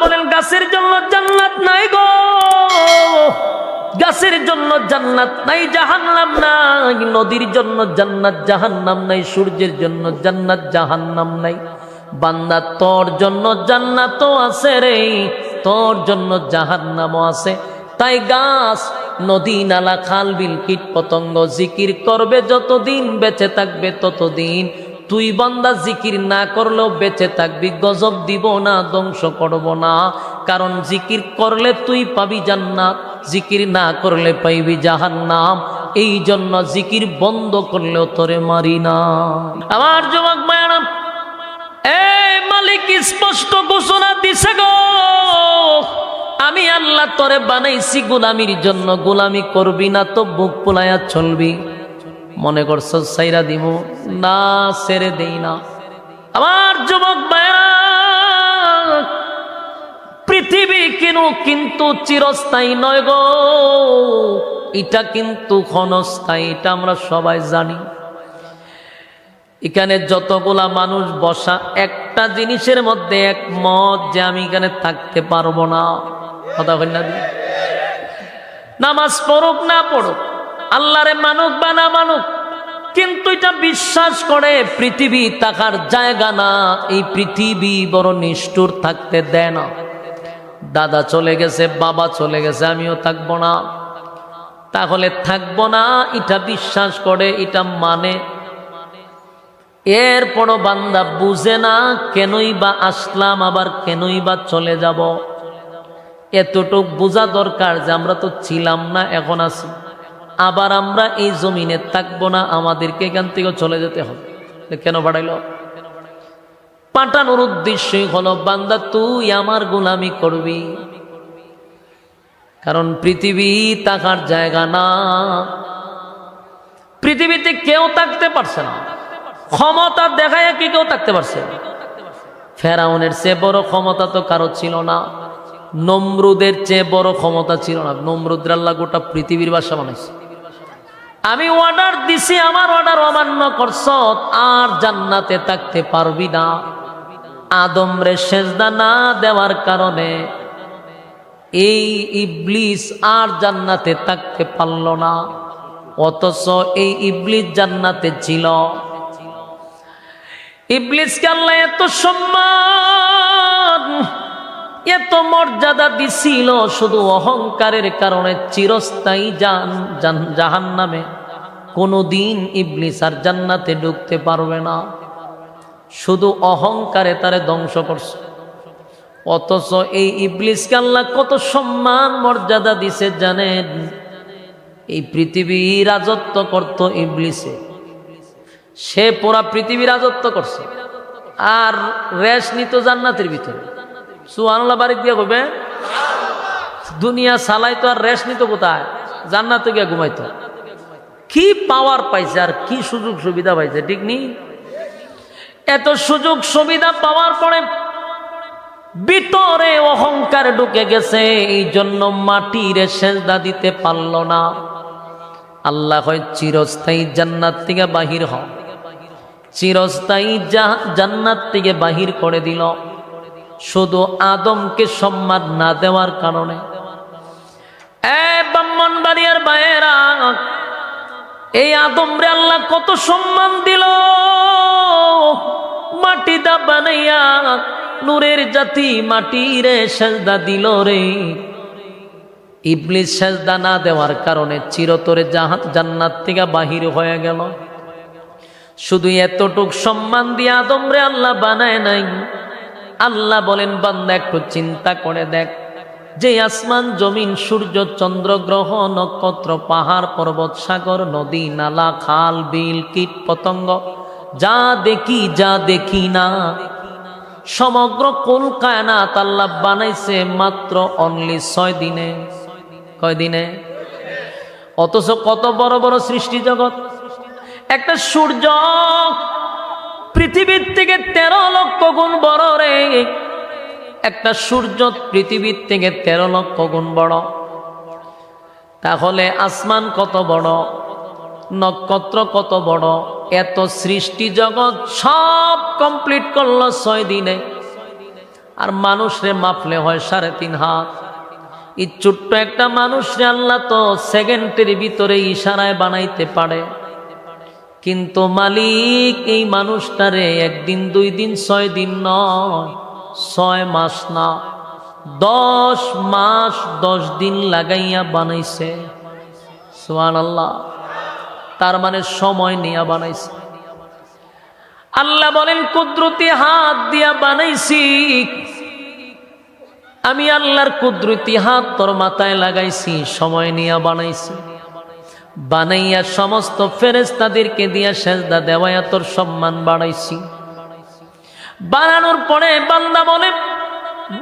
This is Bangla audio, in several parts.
বলেন, গাছের জন্য জান্নাত নাই গো। গাছের জন্য জান্নাত নাই, জাহান্নাম নাই। নদীর জন্য জান্নাত, জাহান্নাম নাই। সূর্যের জন্য জান্নাত, জাহান্নাম নাই। বান্দা, তোর জন্য জান্নাতও আছে রে। তোর জন্য জাহান্নামও আছে। তাই গাছ, নদী, নালা, খাল, বিল কীট পতঙ্গ জিকির করবে, যতদিন বেঁচে থাকবে ততদিন তুই বান্দা জিকির না করলেও বেঁচে থাকবি, গজব দিব না, ধ্বংস করব না। কারণ জিকির করলে তুই পাবি জান্নাত, জিকির না করলে পাইবি জাহান্নাম। এই জন্য জিকির বন্ধ করলেও তোরে মারি না। আমার যুবক মায়ারাম এই মালিক স্পষ্ট ঘোষণা দিছে গো। আমি আল্লাহ তোরে বানাইছি গোলামির জন্য, গোলামি করবি না তো বুক পোলায়া চলবি। মনে করছ, সাইরা দিব? না ছেড়ে দেই না। আমার যুবক পৃথিবী কেন কিন্তু চিরস্থায়ী নয় গো। এটা কিন্তু ক্ষণস্থায়ী, এটা আমরা সবাই জানি। এখানে যতগুলা মানুষ বসা, একটা জিনিসের মধ্যে একমত যে আমি এখানে থাকতে পারব না। কথা বল না নামাজ পড়ুক না পড়ুক আল্লাহরে মানুক বা না মানুক, কিন্তু এটা বিশ্বাস করে পৃথিবী তাকার জায়গা না, এই পৃথিবী বড় নিষ্ঠুর থাকতে দেয় না। দাদা চলে গেছে, বাবা চলে গেছে, আমিও থাকব না। তাহলে থাকব না, এটা বিশ্বাস করে, এটা মানে। এরপরও বান্দা বুঝে না, কেনই বা আসলাম, আবার কেনই বা চলে যাব। এতটুক বোঝা দরকার যে আমরা তো ছিলাম না, এখন আছি। আবার আমরা এই জমিনে থাকব না, আমাদেরকে এখান থেকে চলে যেতে হবে। কেন বাড়াইল? পাঠানোর উদ্দেশ্যই হলো, বান্দা তুই আমার গোলামি করবি। কারণ পৃথিবী থাকার জায়গা না। পৃথিবীতে কেউ থাকতে পারছে না। ক্ষমতা দেখায় কি কেউ থাকতে পারছে? ফেরাউনের চেয়ে বড় ক্ষমতা তো কারও ছিল না। নমরুদের চেয়ে বড় ক্ষমতা ছিল না। নমরুদ্র আল্লাহ গোটা পৃথিবীর বাসা বানাইছে। আমি অর্ডার দিছি, আমার অর্ডার অমান্য করছ, আর জান্নাতে থাকতে পারবি না। আদম রে সেজদা না দেওয়ার কারণে এই ইবলিস আর জান্নাতে থাকতে পারল না, অথচ এই ইবলিস জান্নাতে ছিল। ইবলিসকে আল্লাহ এত সম্মান এত মর্যাদা দিছিল শুধু অহংকারের কারণে চিরস্থায়ী জান জাহান নামে কোনোদিন ইবলিস আর জান্নাতে ঢুকতে পারবে না। শুধু অহংকারে তারে ধ্বংস করছে। অথচ এই ইবলিসকে আল্লাহ কত সম্মান, মর্যাদা দিছে জানেন? এই পৃথিবী রাজত্ব করত ইবলিসে। সে পুরা পৃথিবী রাজত্ব করছে। আর রেশ নিত জান্নাতের ভিতরে। সুহানুল্লাহ বাড়ি দিয়ে কবে দুনিয়া সালাই তো আর রেশ নিত কোথায়? জান্নাতে গিয়ে ঘুমাইতো। কি পাওয়ার পাইছে আর কি সুযোগ সুবিধা পাইছে, ঠিক নেই এত সুযোগ সুবিধা পাওয়ার পরে ভিতরে অহংকার ঢুকে গেছে এই জন্য মাটিরে সেজদা দিতে পারল না। আল্লাহ হয় চিরস্থায়ী জান্নাত থেকে বাহির হ। চিরস্থায়ী জান্নাত থেকে বাহির করে দিল। শুধু আদমকে সম্মান না দেওয়ার কারণে। এই আদম রে আল্লাহ কত সম্মান দিল। মাটি দা বানাইয়া নূরের জাতি মাটি রে সেজদা দিল রে। ইবলিস সেজদা না দেওয়ার কারণে চিরতরে জাহান জান্নাত থেকে বাহির হয়ে গেল। শুধু এতটুক সম্মান দিয়ে আদম রে আল্লাহ বানায় নাই। আল্লাহ বলেন, বান্দা, একটু চিন্তা করে দেখ। যে আসমান, জমিন, সূর্য, চন্দ্র, গ্রহ, নক্ষত্র, পাহাড়, পর্বত, সাগর, নদী, নালা, খাল, বিল, কীট, পতঙ্গ, যা দেখি যা দেখি না। সমগ্র কুল কায়নাত আল্লাহ বানাইছে মাত্র অনলি ছয় দিনে। কয় দিনে? অথচ কত বড় বড় সৃষ্টি জগৎ। একটা সূর্য পৃথিবীর থেকে তেরো লক্ষ গুণ বড় রে। একটা সূর্য পৃথিবীর থেকে তেরো লক্ষ গুণ বড়। তাহলে আসমান কত বড়? নক্ষত্র কত বড়? এত সৃষ্টি জগৎ সব কমপ্লিট করল ছয় দিনে। আর মানুষরে মাপলে হয় সাড়ে তিন হাত। এই ছোট্ট একটা মানুষরে আল্লাহ তো সেকেন্ডের ভিতরে ইশারায় বানাইতে পারে। কিন্তু মালিক এই মানুষটারে একদিন, দুই দিন, ছয় দিন নয়, ছয় মাস না, দশ মাস, দশ দিন লাগাইয়া বানাইছে। সোহান আল্লাহ তার মানে সময় নিয়ে বানাইছে। আল্লাহ বলেন, কুদরতি হাত দিয়া বানাইছি। আমি আল্লাহর কুদরতি হাত তোর মাথায় লাগাইছি, সময় নিয়ে বানাইছি। বানাইয়া সমস্ত ফেরেস্তাদেরকে দিয়া সেজদা দেওয়াইয়া তোর সম্মান বাড়াইছি। বানানোর পরে বান্দা বলে,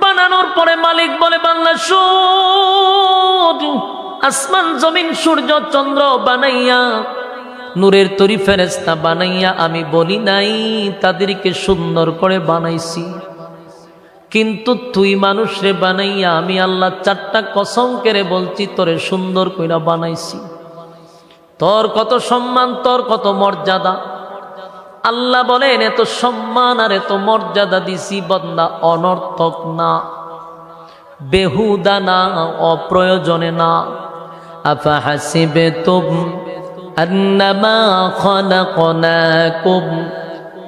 বানানোর পরে মালিক বলে বাংলা আসমান, জমিন, সূর্য, চন্দ্র বানাইয়া, নূরের তরি ফেরেস্তা বানাইয়া আমি বলি নাই, তাদেরকে সুন্দর করে বানাইছি। কিন্তু তুই মানুষরে বানাইয়া আমি আল্লাহ চারটা কসম কেড়ে বলছি, তোরে সুন্দর কইরা বানাইছি। তোর কত সম্মান তোর কত মর্যাদা আল্লাহ বলেন এত সম্মান আর এত মর্যাদা দিছি বন্দা অনর্থক না বেহুদা না অপ্রয়োজনে না আফা হাসিবে তুম أنما خلقناكم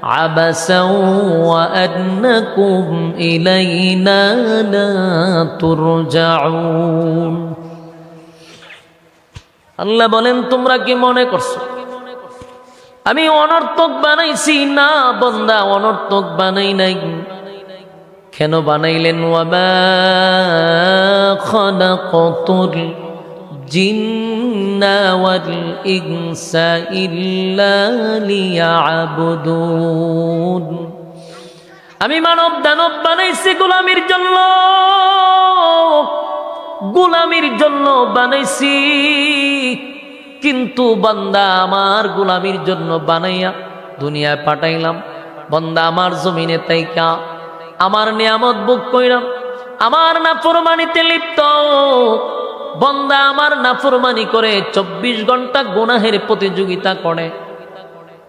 عبسا وأنكم إلينا لا ترجعون আল্লাহ বলেন, তোমরা কি মনে করছ? আমি অনর্থক বানাইছি। না বন্দা, অনর্থক বানাই নাই। কেন বানাইলেন? আমি মানব দানব বানাইছি গোলামির জন্য। গোলামির জন্য বানাইছি। কিন্তু বান্দা আমার গোলামির জন্য বানাইয়া দুনিয়ায় পাঠাইলাম। বন্দা আমার জমিনে তাইকা, আমার নিয়ামত বুক কইলাম আমার নাফরমানিতে লিপ্ত। বন্দা আমার নাফরমানি করে চব্বিশ ঘণ্টা গুনাহের প্রতিযোগিতা করে।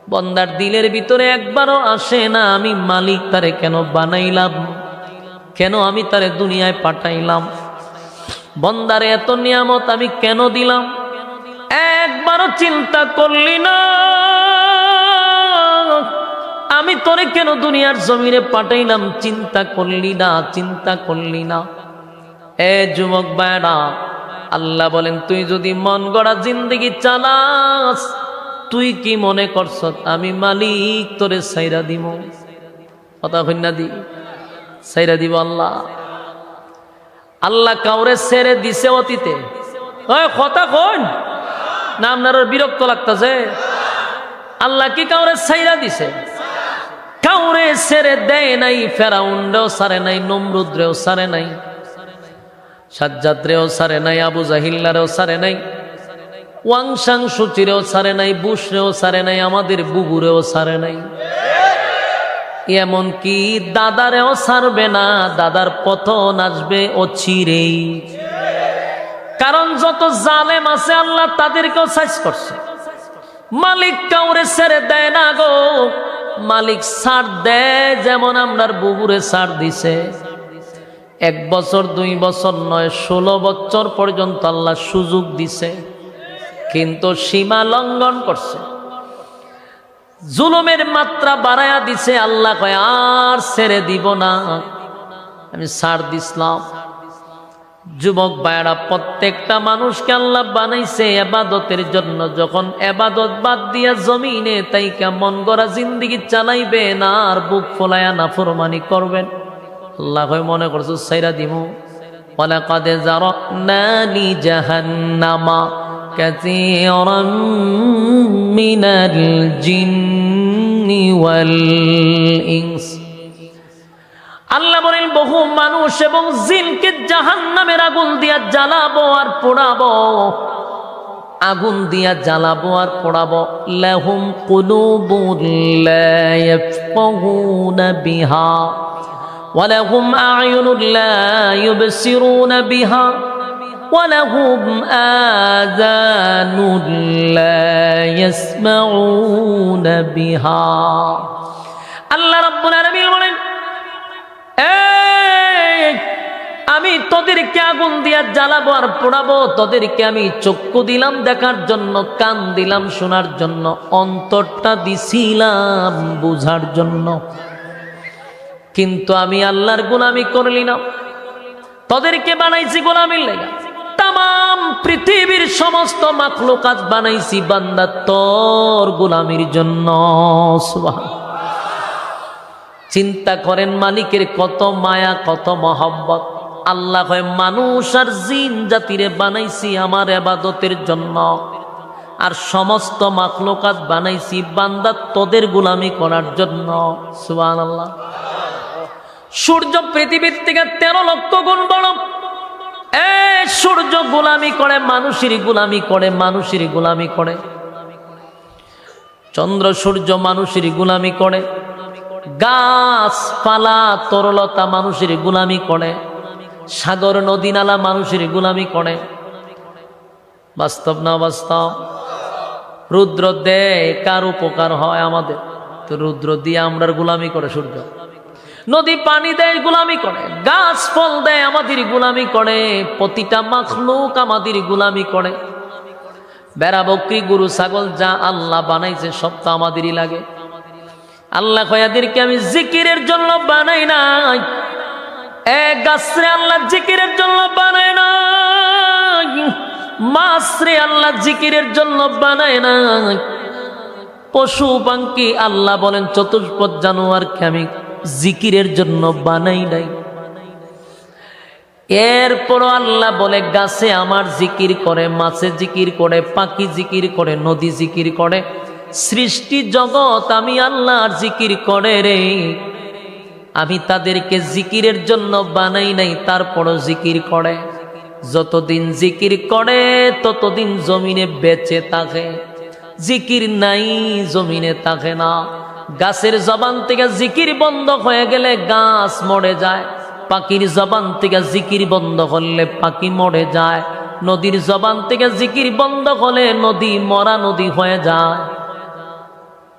বন্দার দিলের ভিতরে একবারও আসে না, আমি মালিক তারে কেন বানাইলাম? কেন আমি তারে দুনিয়ায় পাঠাইলাম? বন্দারে, এত নিয়ামত আমি কেন দিলাম? একবারও চিন্তা করলি না। আমি তোরে কেন দুনিয়ার জমিনে পাঠাইলাম? চিন্তা করলি না, চিন্তা করলি না। এ যুবক বেড়া আল্লাহ বলেন, তুই যদি মন গড়া জিন্দগি চালাস, তুই কি মনে করছ? আমি মালিক, তোরে সাইরা দিব কথা কন্যা দি? সাইরা দিব আল্লাহ। আল্লাহ কাউরে সেরে দিছে অতীতে। কথা কন না, আপনার বিরক্ত লাগতেছে? আল্লাহ কি কাউরে সাইরা দিছে? কাউরে সেরে দেয় নাই ফেরাউন্ডেও সারে নাই, নমরুদ্রেও সারে নাই, সাজ্জাদ্রেও সারে নাই, আবু জাহিল্লারেও সারে নাই ওয়াংসাং সুচিরেও সারে নাই বুসরেও সারে নাই, আমাদের বুবুরেও সারে নাই। এমন কি দাদারেও সারবে না? দাদার পতন আসবে ও চিরেই কারণ যত জালেম আছে আল্লাহ তাদেরকেও সাইজ করছে। মালিক কাউরে ছেড়ে দেয় না গো। মালিক সার দেয় যেমন আমরার বুবুরে সার দিছে। এক বছর, দুই বছর নয়, ষোলো বছর পর্যন্ত আল্লাহ সুযোগ দিছে। কিন্তু সীমা লঙ্ঘন করছে। জুলুমের মাত্রা বাড়াইয়া দিছে, আল্লাহ কয়, আর ছেড়ে দিব না। আমি সার দিসলাম যুবক ভাইরা প্রত্যেকটা মানুষকে আল্লাহ বানাইছে এবাদতের জন্য। যখন এবাদত বাদ দিয়া জমিনে, তাই কেমন গড়া জিন্দিগি চালাইবে না আর বুক ফোলায়া না ফরমানি করবেন? আল্লাহ কয়, মনে করছ সাইরা দিমু? ওলা কাদে না নি জাহান্নামা। كثيرا من الجن والإنس আল্লাহ বলেন বহু মানুষ এবং জিনকে জাহান নামের আগুন দিয়া জ্বালাবো আর পোড়াবো আগুন দিয়া জ্বালাবো আর পোড়াবো লাহুম কুলুবুন লা ইয়াফকাহুনা বিহা ولهم أعين لا يبصرون بها ولهم آذان لا يسمعون بها আল্লাহ রাব্বুল আলামিন বলেন এ তোদেরকে আগুন দিয়া জ্বালাবো আর পোড়াবো তোদেরকে আমি চক্ষু দিলাম দেখার জন্য কান দিলাম শোনার জন্য অন্তরটা দিছিলাম বুঝার জন্য কিন্তু আমি আল্লাহর গুলামি করলি না তোদেরকে বানাইছি গোলামির লেগা তাম পৃথিবীর সমস্ত মাখলুকাত বানাইছি বান্দা তোর গোলামির জন্য। চিন্তা করেন মালিকের কত মায়া, কত মহব্বত। আল্লাহ হয় মানুষ আর জিন জাতিরে বানাইছি আমার এবাদতের জন্য। আর সমস্ত মাখলুকাত বানাইছি বান্দা তোদের গোলামি করার জন্য। সুবান আল্লাহ সূর্য পৃথিবীর থেকে তেরো লক্ষ গুণ বড়। গোলামি করে, মানুষের গোলামি করে, মানুষের গোলামি করে। চন্দ্র, সূর্য মানুষের গোলামি করে। গাছপালা, তরলতা মানুষের গোলামি করে। সাগর, নদী, নালা মানুষের গোলামি করে। বাস্তব না বাস্তব রুদ্র দেয়, কার উপকার হয় আমাদের? তো রুদ্র দিয়ে আমরা গোলামি করে সূর্য। নদী পানি দেয়, গোলামি করে। গাছ ফল দেয়, আমাদের গোলামি করে। প্রতিটা মাখলুক আমাদের গোলামি করে। বেড়া বকরি, গরু, ছাগল, যা আল্লাহ বানাইছে, সব তো আমাদেরই লাগে। আল্লাহ কয়াদেরকে আমি জিকিরের জন্য বানাই নাই। এ গাছরে আল্লাহ জিকিরের জন্য বানায় নাই। মাছরে আল্লাহ জিকিরের জন্য বানায় নাই। পশু, পাঙ্কি, আল্লাহ বলেন, চতুষ্পদ জানোয়ারকে আমি জিকিরের জন্য বানাই নাই। এরপর আল্লাহ বলে, গাছে আমার জিকির করে, মাছে জিকির করে, পাখি জিকির করে, নদী জিকির করে, সৃষ্টি জগৎ আমি আল্লাহর জিকির করে রে। আমি তাদেরকে জিকিরের জন্য বানাই নাই, তারপরও জিকির করে। যতদিন জিকির করে, ততদিন জমিনে বেঁচে থাকে। জিকির নাই, জমিনে থাকে না। গাছের জবান থেকে জিকির বন্ধ হয়ে গেলে গাছ মরে যায়। পাখির জবান থেকে জিকির বন্ধ করলে পাখি মরে যায়। নদীর জবান থেকে জিকির বন্ধ হলে নদী মরা নদী হয়ে যায়।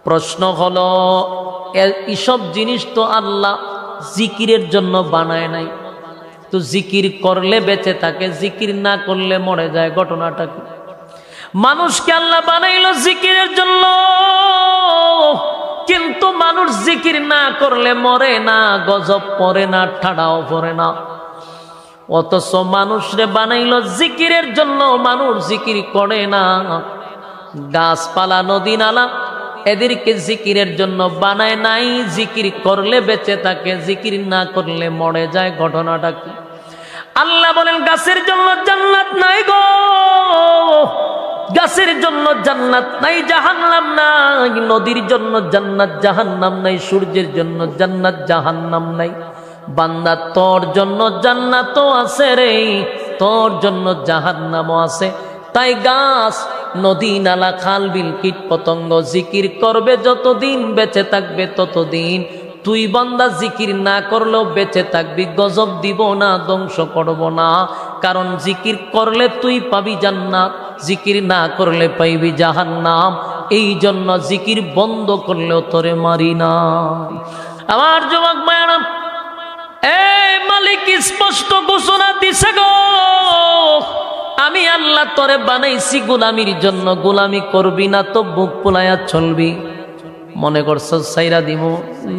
প্রশ্ন হলো এইসব জিনিস তো আল্লাহ জিকিরের জন্য বানায় নাই। তো জিকির করলে বেঁচে থাকে, জিকির না করলে মরে যায়, ঘটনাটা মানুষকে আল্লাহ বানাইলো জিকিরের জন্য। কিন্তু মানুষ জিকির না করলে মরে না, গজব পরে না, ঠাডাও পরে না। অথচ মানুষরে বানাইলো জিকিরের জন্য মানুষ জিকির করে না। গাছপালা নদী নালা এদেরকে জিকিরের জন্য বানায় নাই। জিকির করলে বেঁচে থাকে, জিকির না করলে মরে যায়। ঘটনাটা কি? আল্লাহ বলেন, গাছের জন্য জান্নাত নাই গো। গাছের জন্য জান্নাত নাই, জাহান্নাম নাই, নদীর জন্য জান্নাত, জাহান্নাম নাই, সূর্যের জন্য জান্নাত, জাহান্নাম নাই। বান্দা, তোর জন্য জান্নাতও আছে রে, তোর জন্য জাহান্নামও আছে। তাই গাছ, নদী, নালা, খাল, বিল, কীট, পতঙ্গ জিকির করবে যতদিন, বেঁচে থাকবে ততদিন। তুই বান্দা, জিকির না করলেও বেঁচে থাকবি, গজব দিব না, ধ্বংস করব না। কারণ জিকির করলে তুই পাবি জান্নাত। জিকির না করলে পাইবি জাহান নাম এই জন্য জিকির বন্ধ করলেও তোরে মারি না আমার যুবক মায়ারাম এ মালিক স্পষ্ট ঘোষণা দিছে গো। আমি আল্লাহ তরে বানাইছি গোলামির জন্য। গোলামি করবি না তো বুক পোলায়া চলবি। মনে করছ, সাইরা দিব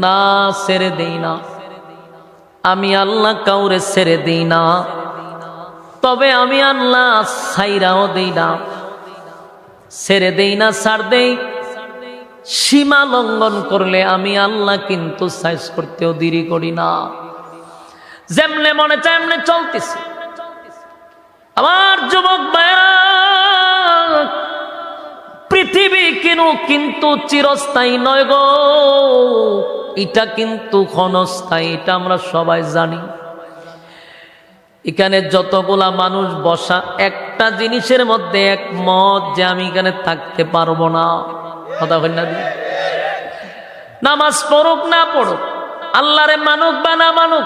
না, ছেড়ে দেই না। আমি আল্লাহ কাউরে ছেড়ে দেই না। তবে আমি আল্লাহ সাইরাও দেই না, ছেড়ে দেই না, ছাড় দেই। সীমা লঙ্ঘন করলে আমি আল্লাহ কিন্তু সাইজ করতেও দেরি করি না। যেমনে মনে চায় এমনি চলতেছে। আমার যুবক ভাইরা পৃথিবী কেন কিন্তু চিরস্থায়ী নয় গো। এটা কিন্তু ক্ষণস্থায়ী, এটা আমরা সবাই জানি। এখানে যতগুলা মানুষ বসা, একটা জিনিসের মধ্যে একমত যে আমি এখানে থাকতে পারব না। কথা হয় না নামাজ পড়ুক না পড়ুক, আল্লাহরে মানুক বা না মানুক,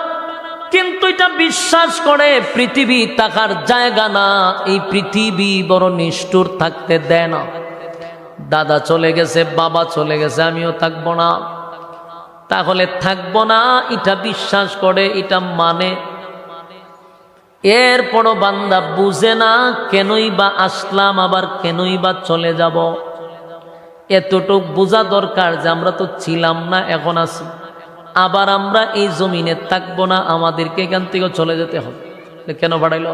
কিন্তু এটা বিশ্বাস করে পৃথিবী থাকার জায়গা না, এই পৃথিবী বড় নিষ্ঠুর থাকতে দেয় না। দাদা চলে গেছে, বাবা চলে গেছে, আমিও থাকব না। তাহলে থাকব না, এটা বিশ্বাস করে, এটা মানে এরপরও বান্দা বুঝে না কেনই বা আসলাম, আবার কেনই বা চলে যাব। এতটুক বোঝা দরকার যে আমরা তো ছিলাম না, এখন আছি। আবার আমরা এই জমিনে থাকব না, আমাদেরকে এখান থেকে চলে যেতে হবে। কেন বাড়াইল?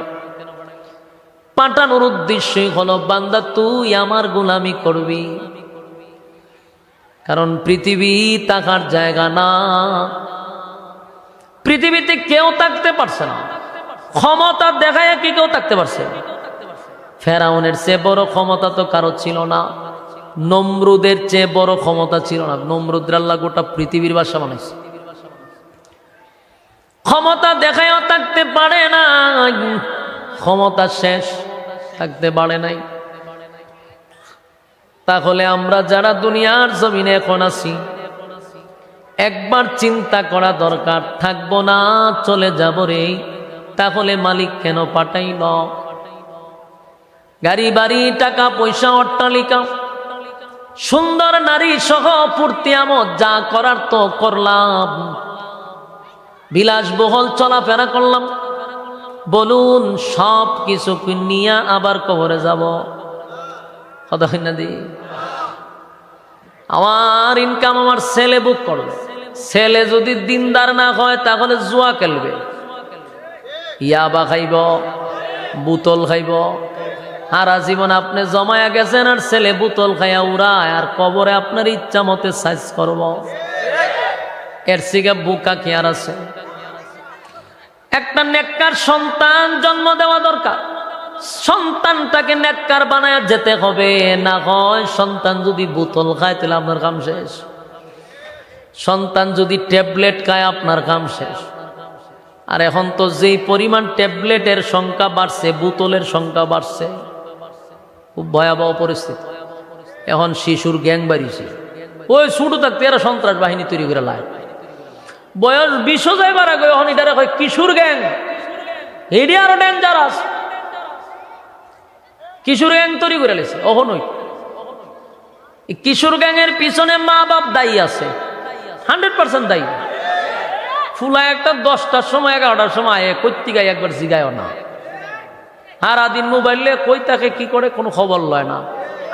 পাঠানোর উদ্দেশ্যই হলো, বান্দা তুই আমার গোলামি করবি। কারণ পৃথিবী তাকার জায়গা না। পৃথিবীতে কেউ থাকতে পারছে না। ক্ষমতা দেখায় কি কেউ থাকতে পারছে? ফেরাউনের চেয়ে বড় ক্ষমতা তো কারও ছিল না। নমরুদের চেয়ে বড় ক্ষমতা ছিল না। নমরুদের আল্লাহ গোটা পৃথিবীর বাসা মানুষ ক্ষমতা দেখায়ও থাকতে পারে না ক্ষমতা শেষ, থাকতে পারে নাই। তাহলে আমরা যারা দুনিয়ার জমিনে এখন আছি, একবার চিন্তা করা দরকার, থাকব না, চলে যাব রে। তাহলে মালিক কেন পাঠাইল গাড়ি, বাড়ি, টাকা, পয়সা, অট্টালিকা। সুন্দর নারী সহ পূর্তি আমদ, যা করার তো করলাম। বিলাসবহল চলাফেরা করলাম। বলুন, সব কিছু নিয়ে আবার কবরে যাব। দি? আমার ইনকাম আমার ছেলে বুক করবে। ছেলে যদি দিনদার না হয়, তাহলে জুয়া খেলবে। ইয়াবা খাইব, বুতল খাইব। সারা জীবন আপনি জমায়া গেছেন আর ছেলে বুতল খাইয়া উড়ায়, আর কবরে আপনার ইচ্ছা মতে সাইজ করব। এর সিগা বুকা কি আর আছে? একটা নেককার সন্তান জন্ম দেওয়া দরকার। সন্তানটাকে নেককার বানায় যেতে হবে, না হয় সন্তান যদি বোতল খায়, তাহলে আপনার কাম শেষ। সন্তান যদি ট্যাবলেট খায়, আপনার কাম শেষ। আর এখন তো যেই পরিমাণ ট্যাবলেটের সংখ্যা বাড়ছে, বোতলের সংখ্যা বাড়ছে, খুব ভয়াবহ পরিস্থিতি। এখন শিশুর গ্যাং বাড়িছে ওই ছোটো থাকতে এরা সন্ত্রাস বাহিনী তৈরি করে লায়। বয়স বিশ যাইবার আগে এখন এটা হয় কিশোর গ্যাং। এটি আরও ডেঞ্জারাস কিশোর গ্যাং তৈরি করে লেছে, অহনই। কিশোর গ্যাংয়ের পিছনে মা বাপ দায়ী আছে। হান্ড্রেড পার্সেন্ট দায়ী। ফুলা একটা দশটার সময়, এগারোটার সময় আয়ে, কৈত্তিকায় একবার জিগায়ও না। সারাদিন মোবাইলে কই তাকে কি করে, কোনো খবর লয় না।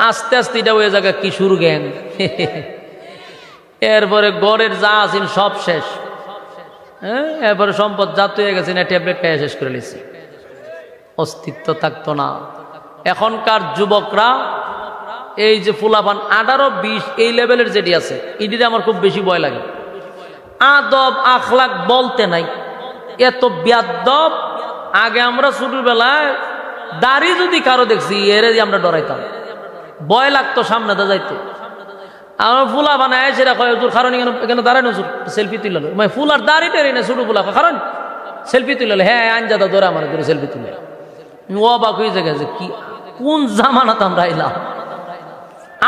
আস্তে আস্তে এটা ওই জায়গা কিশোর গ্যাং এরপরে গড়ের যা আছেন সব শেষ। হ্যাঁ এরপরে সম্পদ জাত হয়ে গেছে, না ট্যাবলেট শেষ করে নিছে অস্তিত্ব থাকতো না। এখনকার যুবকরা, এই যে ফুলাপান আঠারো, বিশ, এই লেভেলের যেটি আছে, এটিতে আমার খুব বেশি ভয় লাগে। আদব, আখলাক বলতে নাই। এত ব্যাদব। আগে আমরা ছোটবেলায় দাড়ি যদি কারও দেখছি, এরে আমরা ডরাইতাম। ভয় লাগতো সামনে দা যাইতে। আমার ফুলা বানায় সেটা কয়, হুজুর, কারণ এখানে এখানে হুজুর, সেলফি তুলল মানে ফুলার দাড়ি টেরি না, ছোট ফুলা কারণ সেলফি তুলল হ্যাঁ আনজাদা ধরে আমার ধরে সেলফি তুলে। অবাক হয়ে যে কি কোন জামানাত আমরা আইলাম?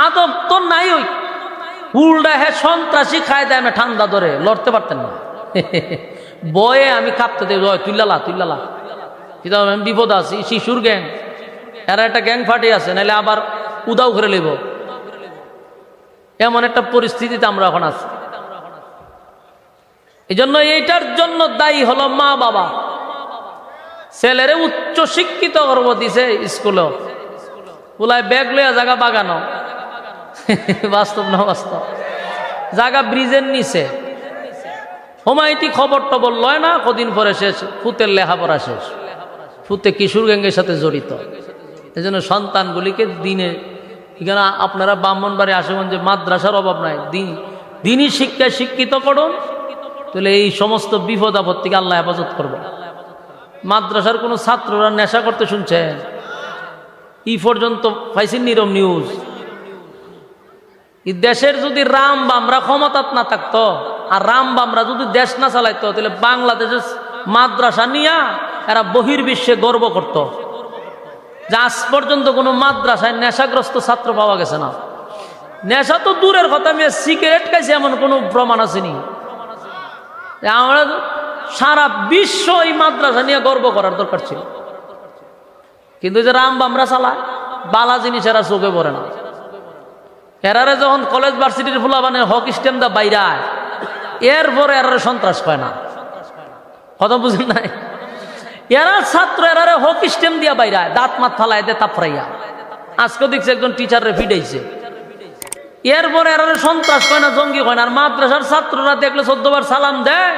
আদব তো নাই ওই উল্টা হ্যাঁ সন্ত্রাসী খায় দেয় আমি ঠান্ডা ধরে। লড়তে পারতেন না। বয়ে আমি কাঁপতে দেয় তুইলালা তুইলালা। কিন্তু আমি বিপদ আছি, শিশুর গ্যাং এরা একটা গ্যাং ফাটে আছে নাহলে আবার উদাও করে লইব। এমন একটা পরিস্থিতিতে আমরা এখন আছি। এই জন্য এইটার জন্য দায়ী হলো মা বাবা। ছেলেরে উচ্চ শিক্ষিত করব, দিছে স্কুলে পুলায় ব্যাগ লইয়া জায়গা বাগানো বাস্তব না বাস্তব? জায়গা ব্রিজের নিচে। হোমাইতি খবর টবর লয় না, কদিন পরে শেষ, ফুতের লেখাপড়া শেষ। ফুতে কিশোর গ্যাঙ্গের সাথে জড়িত। এই জন্য সন্তানগুলিকে দিনে, এখানে আপনারা ব্রাহ্মণবাড়ি আশেগঞ্জে মাদ্রাসার অভাব নাই, দিন, দিনই শিক্ষায় শিক্ষিত করুন তাহলে এই সমস্ত বিপদ আপদ থেকে আল্লাহ হেফাজত করবে। মাদ্রাসার কোনো ছাত্ররা নেশা করতে শুনছেন? ই পর্যন্ত পাইছেন নিরম নিউজ। দেশের যদি রাম বামরা ক্ষমতাত না থাকতো, আর রাম বামরা যদি দেশ না চালাইতো, তাহলে বাংলাদেশের মাদ্রাসা নিয়া এরা বহির্বিশ্বে গর্ব করত। যে আজ পর্যন্ত কোনো মাদ্রাসায় নেশাগ্রস্ত ছাত্র পাওয়া গেছে না। নেশা তো দূরের কথা, আমি সিগারেট খাইছি এমন কোনো প্রমাণ আসেনি। আমরা সারা বিশ্ব এই মাদ্রাসা নিয়ে গর্ব করার দরকার ছিল। কিন্তু যে রাম বামরা চালায়, বালা জিনিস এরা চোখে পড়ে না। এরারে যখন কলেজ ভার্সিটির ফুলা মানে হক দা বাইরায়, এরপরে এরারে সন্ত্রাস পায় না। কথা বুঝেন নাই? এরা ছাত্র এরারে হক স্টেম দিয়া বাইরা দাঁত মাত ফালায় দে তাপড়াইয়া আজকে দেখছি একজন টিচারে ফিডাইছে এরপরে এরারে সন্ত্রাস কয় না, জঙ্গি কয় না। আর মাদ্রাসার ছাত্ররা দেখলে চোদ্দবার সালাম দেয়,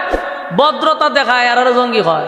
ভদ্রতা দেখায় এরারে জঙ্গি হয়।